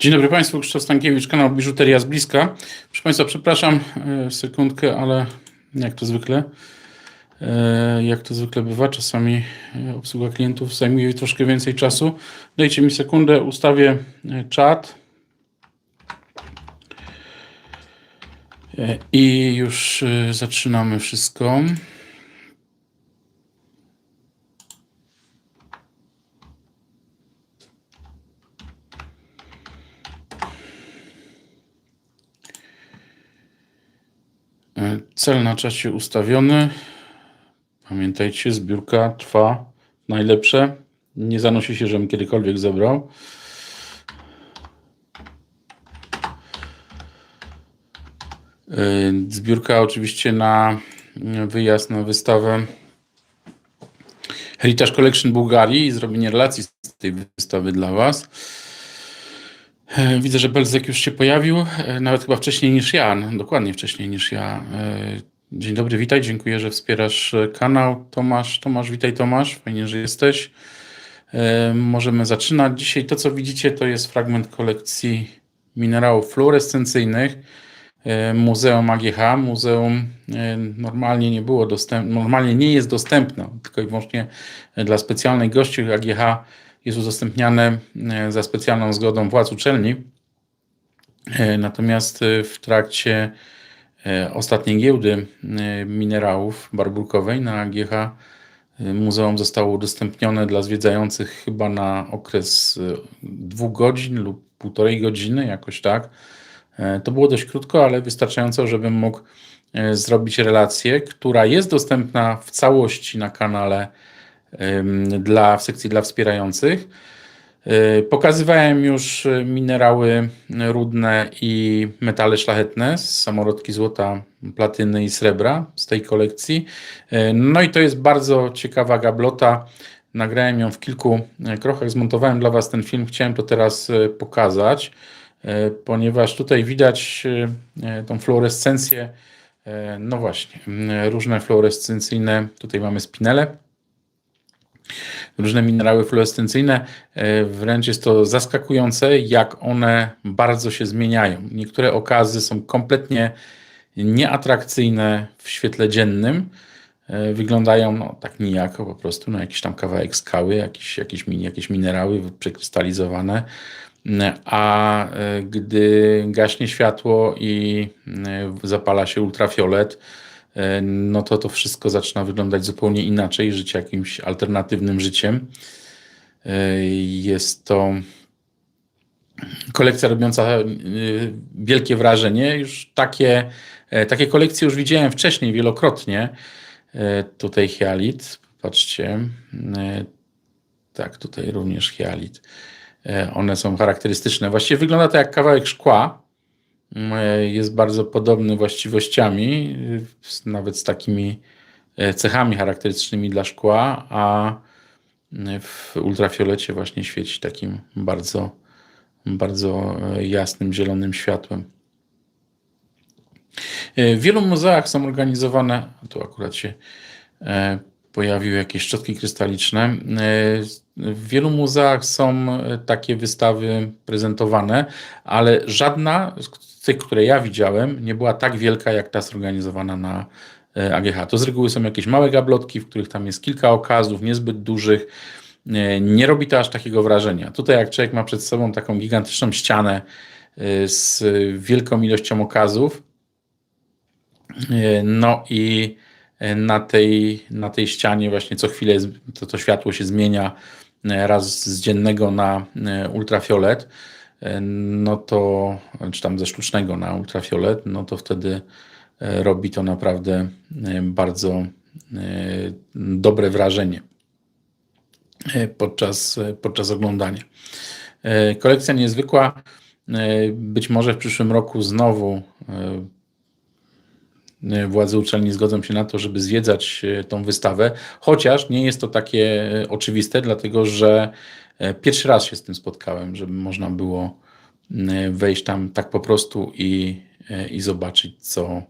Dzień dobry Państwu, Krzysztof Stankiewicz, kanał Biżuteria z bliska. Proszę Państwa, przepraszam e, sekundkę, ale jak to zwykle, e, jak to zwykle bywa, czasami e, obsługa klientów zajmuje troszkę więcej czasu. Dajcie mi sekundę, ustawię czat. I już zaczynamy wszystko. Cel na czacie ustawiony. Pamiętajcie, zbiórka trwa najlepsze. Nie zanosi się, żebym kiedykolwiek zebrał. E, Zbiórka oczywiście na wyjazd na wystawę Heritage Collection Bułgarii i zrobienie relacji z tej wystawy dla Was. E, Widzę, że Belzek już się pojawił, e, nawet chyba wcześniej niż ja, no, dokładnie wcześniej niż ja. E, Dzień dobry, witaj, dziękuję, że wspierasz kanał. Tomasz, Tomasz, witaj Tomasz, fajnie, że jesteś. Możemy zaczynać. Dzisiaj to, co widzicie, to jest fragment kolekcji minerałów fluorescencyjnych. Muzeum AGH. Muzeum normalnie nie było dostępne, normalnie nie jest dostępne, tylko i wyłącznie dla specjalnych gości AGH jest udostępniane e, za specjalną zgodą władz uczelni. E, Natomiast e, w trakcie ostatniej giełdy minerałów barbulkowej na AGH e, muzeum zostało udostępnione dla zwiedzających chyba na okres dwóch godzin lub półtorej godziny, jakoś tak. To było dość krótko, ale wystarczająco, żebym mógł zrobić relację, która jest dostępna w całości na kanale dla, w sekcji dla wspierających. E, Pokazywałem już e, minerały rudne i metale szlachetne, samorodki złota, platyny i srebra z tej kolekcji. E, No i to jest bardzo ciekawa gablota. Nagrałem ją w kilku krochach, zmontowałem dla Was ten film. Chciałem to teraz pokazać, ponieważ tutaj widać tą fluorescencję. No właśnie, różne fluorescencyjne, tutaj mamy spinele różne minerały fluorescencyjne. E, Wręcz jest to zaskakujące, jak one bardzo się zmieniają. Niektóre okazy są kompletnie nieatrakcyjne w świetle dziennym. E, Wyglądają no, tak nijako po prostu, no, jakiś tam kawałek skały, jakiś, min- jakieś minerały przekrystalizowane. N- A e, gdy gaśnie światło i e, zapala się ultrafiolet, e, no to to wszystko zaczyna wyglądać zupełnie inaczej, żyć jakimś alternatywnym życiem. E, Jest to kolekcja robiąca e, wielkie wrażenie. Już takie, e, takie kolekcje już widziałem wcześniej wielokrotnie. E, Tutaj hialit, patrzcie. E, Tak, tutaj również hialit. E, One są charakterystyczne. Właściwie wygląda to jak kawałek szkła. E, Jest bardzo podobny właściwościami, e, nawet z takimi e, cechami charakterystycznymi dla szkła, a w ultrafiolecie właśnie świeci takim bardzo, bardzo jasnym, zielonym światłem. W wielu muzeach są organizowane, tu akurat się pojawiły jakieś szczotki krystaliczne. E, W wielu muzeach są takie wystawy prezentowane, ale żadna z tych, które ja widziałem, nie była tak wielka jak ta zorganizowana na e, AGH. To z reguły są jakieś małe gablotki, w których tam jest kilka okazów, niezbyt dużych. E, Nie robi to aż takiego wrażenia. Tutaj, jak człowiek ma przed sobą taką gigantyczną ścianę z wielką ilością okazów, No i na tej, na tej ścianie właśnie co chwilę to, to światło się zmienia e, raz z dziennego na e, ultrafiolet, e, no to, czy tam ze sztucznego na ultrafiolet, no to wtedy robi to naprawdę bardzo dobre wrażenie podczas, podczas oglądania. Kolekcja niezwykła. Być może w przyszłym roku znowu władze uczelni zgodzą się na to, żeby zwiedzać e, tą wystawę, chociaż nie jest to takie e, oczywiste, dlatego że e, pierwszy raz się z tym spotkałem, żeby można było e, wejść tam tak po prostu i, e, i zobaczyć, co,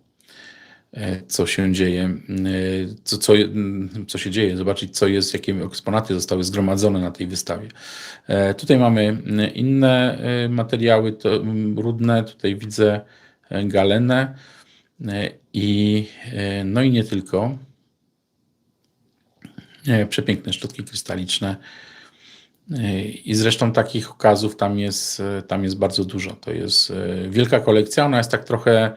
e, co się dzieje, e, co, co, co się dzieje, zobaczyć, co jest, jakie eksponaty zostały zgromadzone na tej wystawie. E, tutaj mamy inne materiały to, rudne, tutaj widzę galenę i no i nie tylko. Przepiękne szczotki krystaliczne. I zresztą takich okazów tam jest, tam jest bardzo dużo. To jest wielka kolekcja. Ona jest tak trochę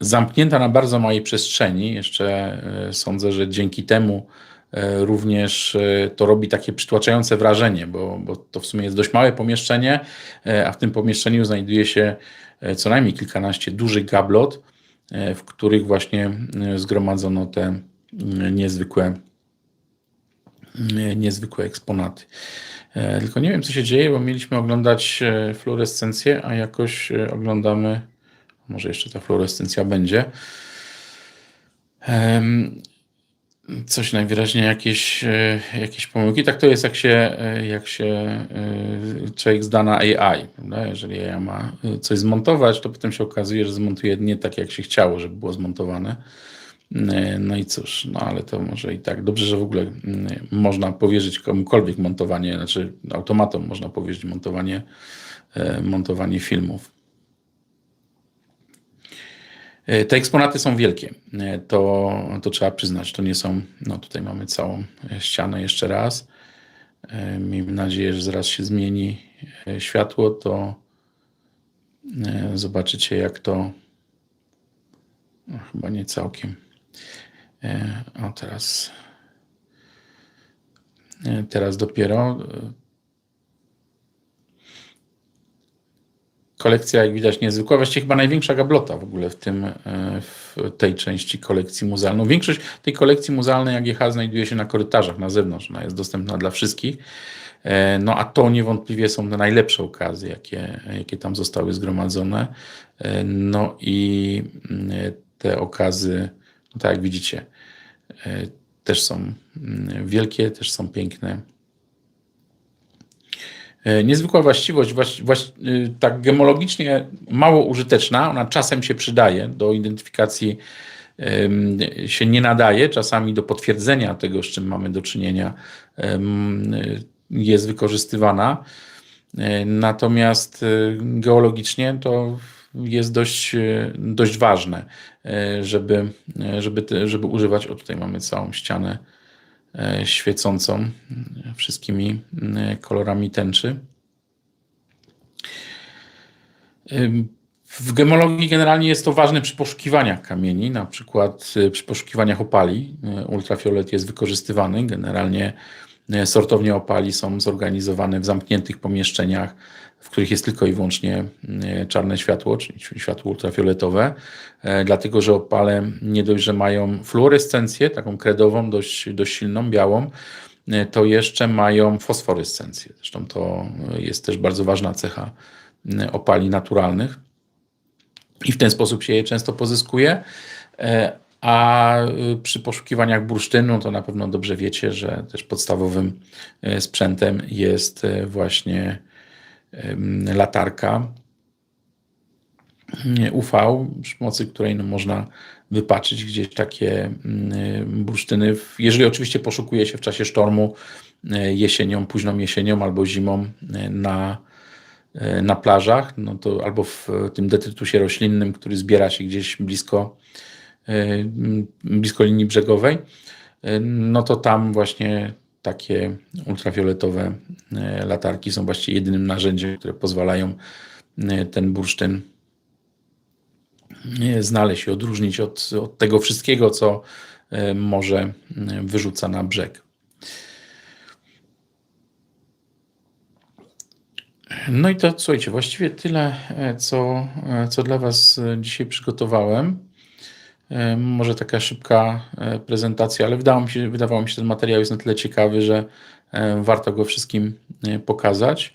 zamknięta na bardzo małej przestrzeni. Jeszcze e, sądzę, że dzięki temu e, również e, to robi takie przytłaczające wrażenie, bo, bo to w sumie jest dość małe pomieszczenie, a w tym pomieszczeniu znajduje się co najmniej kilkanaście dużych gablot, w których właśnie zgromadzono te niezwykłe, niezwykłe eksponaty. Tylko nie wiem, co się dzieje, bo mieliśmy oglądać fluorescencję, a jakoś oglądamy może jeszcze ta fluorescencja będzie. Coś najwyraźniej jakieś, e, jakieś pomyłki. Tak to jest, jak się, e, jak się e, człowiek zda na AI. Prawda? Jeżeli AI ma coś zmontować, to potem się okazuje, że zmontuje nie tak, jak się chciało, żeby było zmontowane. No i cóż, no ale to może i tak. Dobrze, że w ogóle można powierzyć komukolwiek montowanie, znaczy automatom można powierzyć montowanie, montowanie filmów. E, te eksponaty są wielkie, e, to, to trzeba przyznać. To nie są, no tutaj mamy całą ścianę jeszcze raz. E, miejmy nadzieję, że zaraz się zmieni światło, to zobaczycie jak to, no, chyba nie całkiem. O teraz, teraz dopiero kolekcja, jak widać, niezwykła. Właściwie chyba największa gablota w ogóle w, tym, e, w tej części kolekcji muzealnej. Większość tej kolekcji muzealnej AGH znajduje się na korytarzach na zewnątrz. Ona jest dostępna dla wszystkich. E, no a to niewątpliwie są te najlepsze okazje, jakie, jakie tam zostały zgromadzone. E, no i mm, te okazy, no tak jak widzicie, też są mm, wielkie, też są piękne. E, niezwykła właściwość, właści, y, tak gemologicznie mało użyteczna, ona czasem się przydaje do identyfikacji, się nie nadaje, czasami do potwierdzenia tego, z czym mamy do czynienia, jest wykorzystywana. E, natomiast y, geologicznie to jest dość, y, dość ważne, e, żeby, żeby, żeby używać. O, tutaj mamy całą ścianę świecącą wszystkimi e, kolorami tęczy. W gemologii generalnie jest to ważne przy poszukiwaniach kamieni, na przykład e, przy poszukiwaniach opali. Ultrafiolet jest wykorzystywany. Generalnie sortownie opali są zorganizowane w zamkniętych pomieszczeniach w których jest tylko i wyłącznie e, czarne światło, czyli światło ultrafioletowe, e, dlatego że opale nie dość, że mają fluorescencję, taką kredową, dość, dość silną, białą, e, to jeszcze mają fosforescencję. Zresztą to jest też bardzo ważna cecha opali naturalnych i w ten sposób się je często pozyskuje. A przy poszukiwaniach bursztynu to na pewno dobrze wiecie, że też podstawowym sprzętem jest właśnie latarka UV, przy pomocy której no, można wypaczyć gdzieś takie bursztyny. Jeżeli oczywiście poszukuje się w czasie sztormu e, jesienią, późną jesienią albo zimą e, na, e, na plażach, no to albo w tym detrytusie roślinnym, który zbiera się gdzieś blisko, blisko linii brzegowej, no to tam właśnie takie ultrafioletowe e, latarki są właściwie jedynym narzędziem, które pozwalają e, ten bursztyn e, znaleźć i odróżnić od, od tego wszystkiego, co może wyrzuca na brzeg. No i to słuchajcie, właściwie tyle, co, co dla Was dzisiaj przygotowałem. E, może taka szybka e, prezentacja, ale wydawało mi się, wydawało mi się, że ten materiał jest na tyle ciekawy, że e, warto go wszystkim pokazać.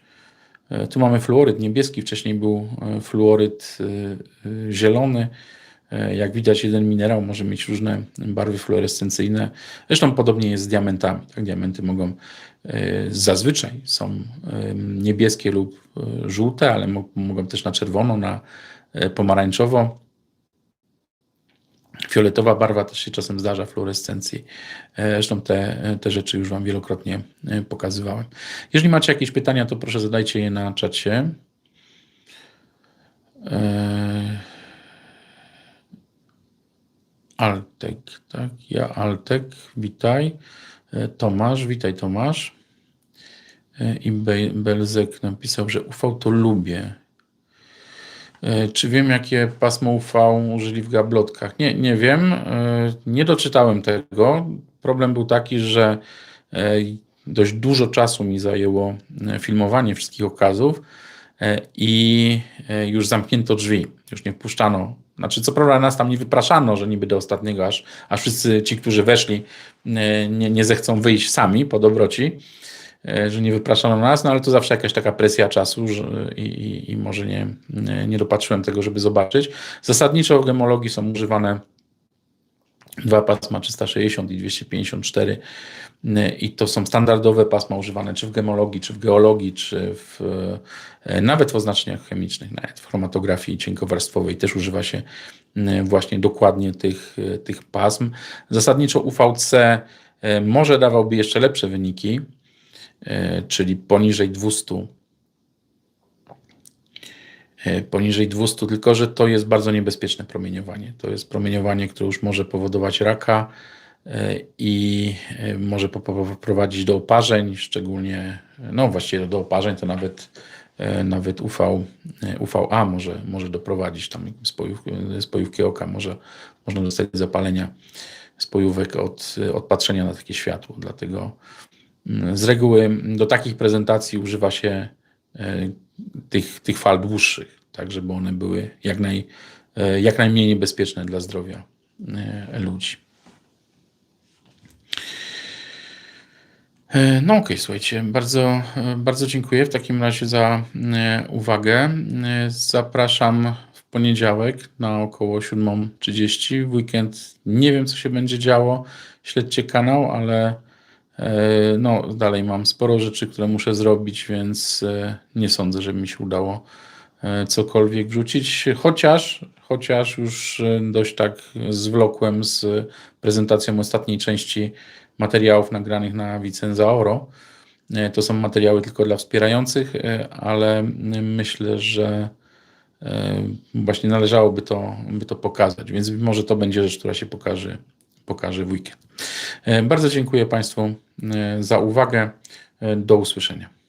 Tu mamy fluoryd niebieski, wcześniej był fluoryd zielony. Jak widać, jeden minerał może mieć różne barwy fluorescencyjne. Zresztą podobnie jest z diamentami. Tak? Diamenty mogą zazwyczaj są niebieskie lub żółte, ale mogą też na czerwono, na pomarańczowo Fioletowa barwa też się czasem zdarza fluorescencji. E, Zresztą te, te rzeczy już Wam wielokrotnie e, pokazywałem. Jeżeli macie jakieś pytania, to proszę zadajcie je na czacie. E, Altek, tak? Ja Altek, witaj. E, Tomasz, witaj Tomasz. E, I Be- Belzek napisał, że UV to lubię. E, Czy wiem, jakie pasmo UV użyli w gablotkach? Nie, nie wiem. E, Nie doczytałem tego. Problem był taki, że e, dość dużo czasu mi zajęło filmowanie wszystkich okazów i już zamknięto drzwi. Już nie wpuszczano. Znaczy, co prawda nas tam nie wypraszano, że niby do ostatniego, aż, aż wszyscy ci, którzy weszli, nie, nie zechcą wyjść sami po dobroci że nie wypraszano nas, no ale to zawsze jakaś taka presja czasu że, i, i, i może nie, nie dopatrzyłem tego, żeby zobaczyć. Zasadniczo w gemologii są używane dwa pasma 360 i 254 i to są standardowe pasma używane czy w gemologii, czy w geologii, czy w, e, nawet w oznaczeniach chemicznych, nawet w chromatografii cienkowarstwowej też używa się e, właśnie dokładnie tych, e, tych pasm. Zasadniczo UVC e, może dawałby jeszcze lepsze wyniki, e, czyli poniżej 200 e, poniżej 200, tylko że to jest bardzo niebezpieczne promieniowanie. To jest promieniowanie, które już może powodować raka e, i e, może prowadzić do oparzeń, szczególnie, no właściwie do oparzeń to nawet, e, nawet UV, e, UVA może, może doprowadzić, tam spojów, spojówki oka może, można dostać zapalenia spojówek od, od patrzenia na takie światło. Dlatego z reguły do takich prezentacji używa się e, tych, tych fal dłuższych, tak żeby one były jak, naj, e, jak najmniej niebezpieczne dla zdrowia e, ludzi. No okej, słuchajcie, bardzo, bardzo dziękuję w takim razie za uwagę. Zapraszam w poniedziałek na około 7.30. W weekend nie wiem, co się będzie działo. Śledźcie kanał, ale no, dalej mam sporo rzeczy, które muszę zrobić, więc e, nie sądzę, żeby mi się udało e, cokolwiek wrzucić, chociaż, chociaż już e, dość tak zwlokłem z prezentacją ostatniej części materiałów nagranych na Vicenza Oro. E, To są materiały tylko dla wspierających, e, ale myślę, że e, właśnie należałoby to, by to pokazać, więc może to będzie rzecz, która się pokaże, pokaże w weekend. E, Bardzo dziękuję Państwu e, za uwagę. E, Do usłyszenia.